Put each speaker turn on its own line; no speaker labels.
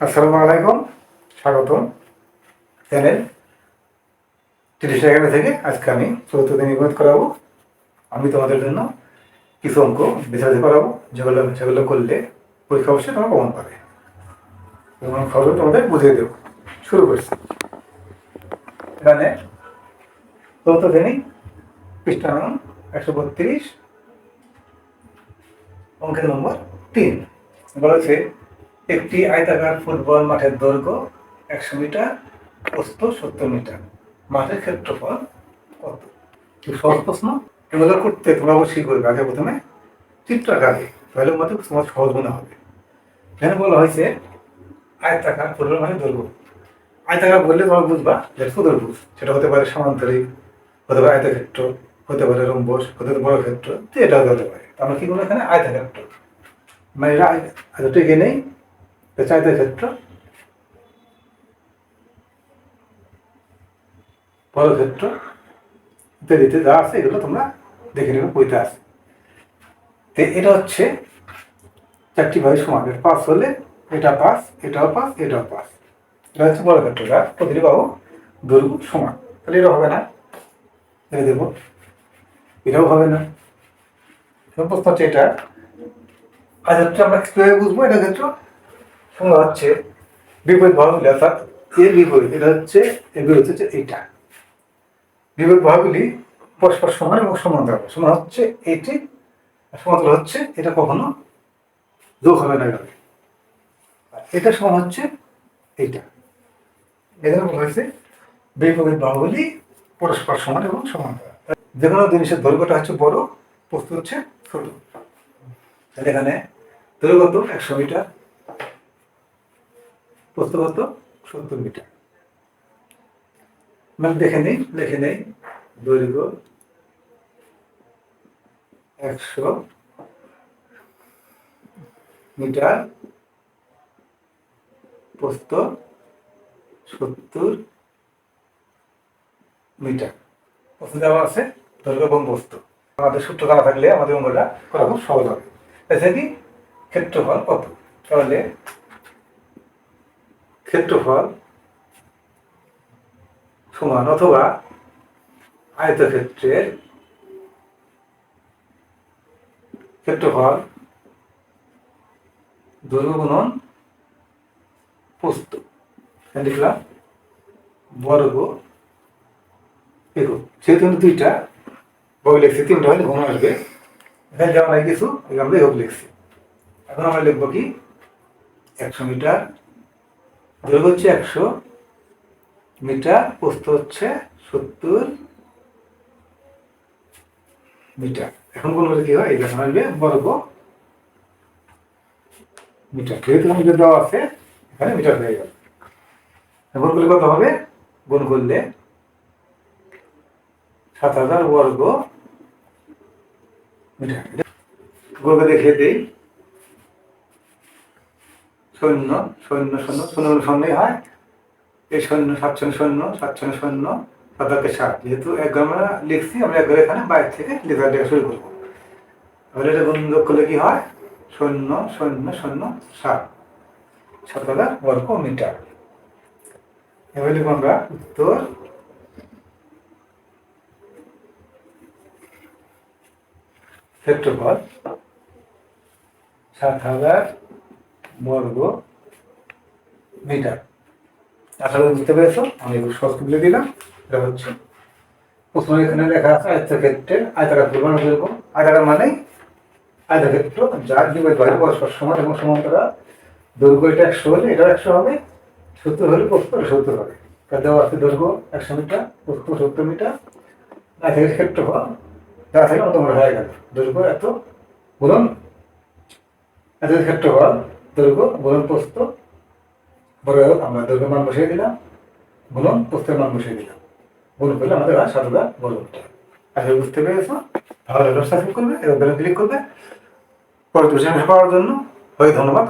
আসসালামু আলাইকুম, স্বাগত। চ্যানেল তিরিশ এগারো থেকে আজকে আমি চতুর্থ দিন নিগত করাবো। আমি তোমাদের জন্য কিছু অঙ্ক বিচারিত করাবো, যেগুলো যেগুলো করলে পরীক্ষা অবশ্যই তোমরা প্রমাণ পাবে। এবং খবর তোমাদের বুঝিয়ে দেবো। শুরু করছি। এখানে চতুর্থ শ্রেণি, পৃষ্ঠা একশো বত্রিশ, অঙ্কের নম্বর তিন। বলেছে একটি আয়তাকার ফুটবল মাঠের দৈর্ঘ্য একশো মিটার, প্রস্থ সত্তর মিটার। মাঠের ক্ষেত্রফল কত? সহজ প্রশ্ন? এগুলো করতে তোমরা অবশ্যই করবে আগে প্রথমে। চিত্র আঁকাবে তাহলে মধ্যে তোমার সহজ মনে হবে। এখানে বলা হয়েছে আয়তাকার ফুটবল মাঠের দৈর্ঘ্য। আয়তাকার বললে তোমরা বুঝবা যে সুদর্ভুজ সেটা হতে পারে সমান্তরিক, হতে পারে আয়তক্ষেত্র, হতে পারে রম্বস, হতে পারে বড় ক্ষেত্র এটা হতে পারে। আমরা কি করব এখানে? আয়তক্ষেত্র মানে এটা আয়তটা এগিয়ে নেই বড় ক্ষেত্র? ইত্যাদিতে যা আছে এগুলো তোমরা দেখে নেবে, বইতে আছে। তো এটা হচ্ছে চারটি ভাই সমান। এটা পাঁচ হলে এটা পাস এটাও পাস এটাও পাস এটা হচ্ছে বড় ক্ষেত্রটা প্রতিটি বাহু দৈর্ঘ্য সমান। তাহলে এটা হবে না? এটা দেবো। এটাও হবে না। প্রশ্ন হচ্ছে এটা। আজ হচ্ছে আমরা বুঝব এটা ক্ষেত্র? সঙ্গে হচ্ছে বিপরীত ভাগগুলি অর্থাৎ এর বিপরীত, এটা হচ্ছে, এর বিপরীত হচ্ছে এইটা বিপরীত ভাগগুলি পরস্পর সমান এবং সমান্তরাল। সমান হচ্ছে আর সমান্তরাল হচ্ছে এটা কখনো যোগ হবে না এভাবে। এটা সমান হচ্ছে এইটা এখানে বলা হয়েছে বিপরীত বাহুগুলি পরস্পর সমান এবং সমান্তরাল। যে কোনো জিনিসের দৈর্ঘ্যটা হচ্ছে বড় প্রস্তুত হচ্ছে ছোট। তাহলে এখানে দৈর্ঘ্য একশো মিটার। প্রস্থ কত? সত্তর মিটার। মানে দেখে নেই লিখে নেই। দৈর্ঘ্য একশো মিটার। প্রস্থ সত্তর মিটার। প্রশ্ন দেওয়া আছে, দৈর্ঘ্য এবং বস্তু আমাদের সূত্র জানা থাকলে আমাদের অঙ্গটা করা খুব সহজ হবে? এসে কি ক্ষেত্রফল কত? তাহলে ক্ষেত্রফল সমান অথবা আয়তক্ষেত্রের ক্ষেত্রফল দৈর্ঘ্য গুণন লিখলাম বর্গ কিন্তু দুইটা বই লিখছি, তিনটা হলে ঘুম আসবে। এখানে যেমন কিছু আমরা একক লিখছি। এখন আমরা লিখব কি? একশো মিটার দৈর্ঘ্য হচ্ছে একশো মিটার, প্রস্থ হচ্ছে সত্তর মিটার। এখন কোন কি হয়? দেখুন, আসবে বর্গ মিটার। যেহেতু আমাদের দেওয়া আছে, এখানে মিটার হয়ে গেল। গুণ করলে কত হবে? গুণ করলে সাত হাজার বর্গ মিটার। গুণকে দেখিয়ে দিই। শূন্য শূন্য শূন্য শূন্য শূন্যই হয়। এই শূন্য সাত শূন্য শূন্য সাত শূন্য শূন্য সাত। যেহেতু এক আমরা লিখছি, আমরা একবার এখানে বাইরে থেকে লেখা লেখা শুরু করব। তাহলে এটা গুণ যোগ করলে কি হয়? শূন্য শূন্য শূন্য সাত। সাত হাজার বর্গ মিটার। এবার লিখব আমরা উত্তর। ক্ষেত্রফল সাত হাজার বর্গ মিটার। আশা বুঝতে পেরেছ? আমি সহজ তুলে দিলাম। এটা হচ্ছে, প্রথমে এখানে লেখা আছে আয়তক্ষেত্রের আয়তাকার পরিমাণ যেরকম আয়তাকার মানে যার বিপরীত বাইরে পরস্পর সমান এবং সমান্তরাল। দৈর্ঘ্য এটা একশো হলে, এটাও একশো হবে। সত্তর হলে প্রস্থ সত্তর হবে। তা দেওয়া আছে দৈর্ঘ্য একশো মিটার, প্রস্থ সত্তর মিটার। আয়তক্ষেত্রের ক্ষেত্রফল দেওয়া থাকে মতো হয়ে গেল। দৈর্ঘ্য এত গুণন। এত ক্ষেত্রফল বড় আমরা দৈর্ঘ্য মান বসিয়ে দিলাম গুণন প্রস্থের মান বসিয়ে দিলাম। গুণ করলে আমাদের হাজার বড় আশা বুঝতে পেরেছ? তাহলে সাবস্ক্রাইব করবে এবং বেল ক্লিক করবে। পাওয়ার জন্য হয় ধন্যবাদ।